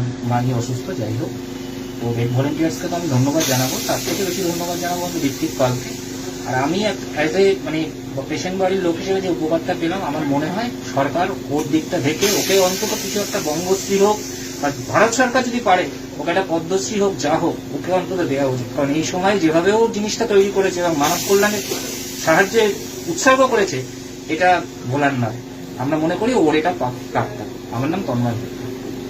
মাঝি অসুস্থ, যাই হোক। তো রেড ভলেন্টিয়ার্সকে তো আমি ধন্যবাদ জানাব। তার থেকে বেশি ধন্যবাদ জানাব আমি ঋত্বিক পালকে। আর আমি অ্যাজ এ মানে পেশেন্ট বাড়ির লোক হিসেবে যে উপকারটা পেলাম, আমার মনে হয় সরকার ওর দিকটা দেখে, ওকে অন্তত কিছু একটা বঙ্গশ্রী হোক, বা ভারত সরকার যদি পারে, ওকে একটা পদ্মশ্রী হোক, যা হোক, ওকে অন্তত দেওয়া উচিত। কারণ এই সময় যেভাবে ও জিনিসটা তৈরি করেছে এবং মানব কল্যাণের সাহায্যে উৎসর্গ করেছে, এটা ভোলার নয়। আমরা মনে করি ওর এটা প্রাপ- প্রাপ্য। আমার নাম তন্ময়।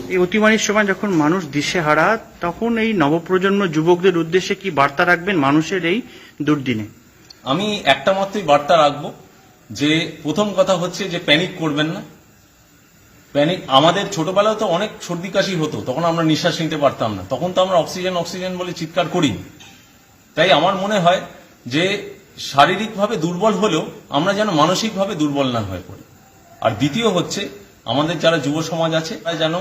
এই অতিমারির সময় যখন মানুষ দিশেহারা তখন এই নবপ্রজন্ম যুবকদের উদ্দেশ্যে কি বার্তা রাখবেন মানুষের এই দুর্দিনে? আমি একটা মাত্রই বার্তা রাখব, যে প্রথম কথা হচ্ছে যে প্যানিক করবেন না। প্যানিক আমাদের ছোটবেলায় তো অনেক সর্দি কাশি হতো, তখন আমরা নিঃশ্বাস নিতে পারতাম না। তখন তো আমরা অক্সিজেন অক্সিজেন বলে চিৎকার করিনি। তাই আমার মনে হয় যে শারীরিকভাবে দুর্বল হলেও আমরা যেন মানসিকভাবে দুর্বল না হয়ে পড়ি। আর দ্বিতীয় হচ্ছে আমাদের যারা যুব সমাজ আছে তারা যেন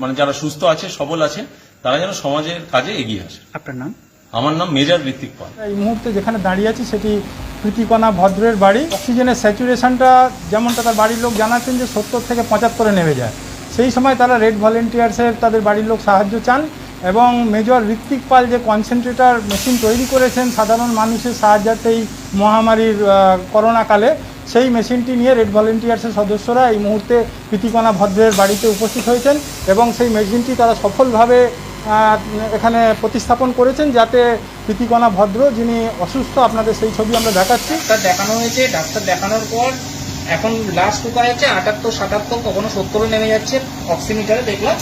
মানে যারা সুস্থ আছে সবল আছে তারা যেন সমাজের কাজে এগিয়ে আসে। আপনার নাম? আমার নাম মেজর ঋত্বিক পাল। এই মুহূর্তে যেখানে দাঁড়িয়ে আছি সেটি প্রীতিকণা ভদ্রের বাড়ি। অক্সিজেনের স্যাচুরেশনটা যেমনটা তার বাড়ির লোক জানাচ্ছেন যে সত্তর থেকে পঁচাত্তরে নেমে যায়। সেই সময় তারা রেড ভলেন্টিয়ার্সের তাদের বাড়ির লোক সাহায্য চান এবং মেজর ঋত্বিক পাল যে কনসেন্ট্রেটর মেশিন তৈরি করেছেন সাধারণ মানুষের সাহায্যার্থে এই মহামারীর করোনাকালে সেই মেশিনটি নিয়ে রেড ভলেন্টিয়ার্সের সদস্যরা এই মুহূর্তে প্রীতিকণা ভদ্রের বাড়িতে উপস্থিত হয়েছেন এবং সেই মেশিনটি তারা সফলভাবে এখানে প্রতিস্থাপন করেছেন যাতে প্রীতিকণা ভদ্র যিনি অসুস্থ, আপনাদের সেই ছবি আমরা দেখাচ্ছি। ডাক্তার দেখানো হয়েছে, ডাক্তার দেখানোর পর এখন লাস্ট উপায় হচ্ছে আটাত্তর, সাতাত্তর, কখনো সত্তরে নেমে যাচ্ছে অক্সিমিটারে দেখলাম।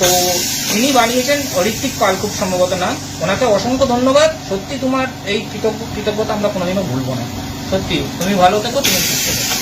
তো ইনি বানিয়েছেন ঋত্বিক পাল খুব সম্ভবত না ওনাকে অসংখ্য ধন্যবাদ। সত্যি তোমার এই কৃতজ্ঞ কৃতজ্ঞতা আমরা কোনোদিনও ভুলবো না। সত্যি তুমি ভালো থেকো তুমি সুস্থ থেকো।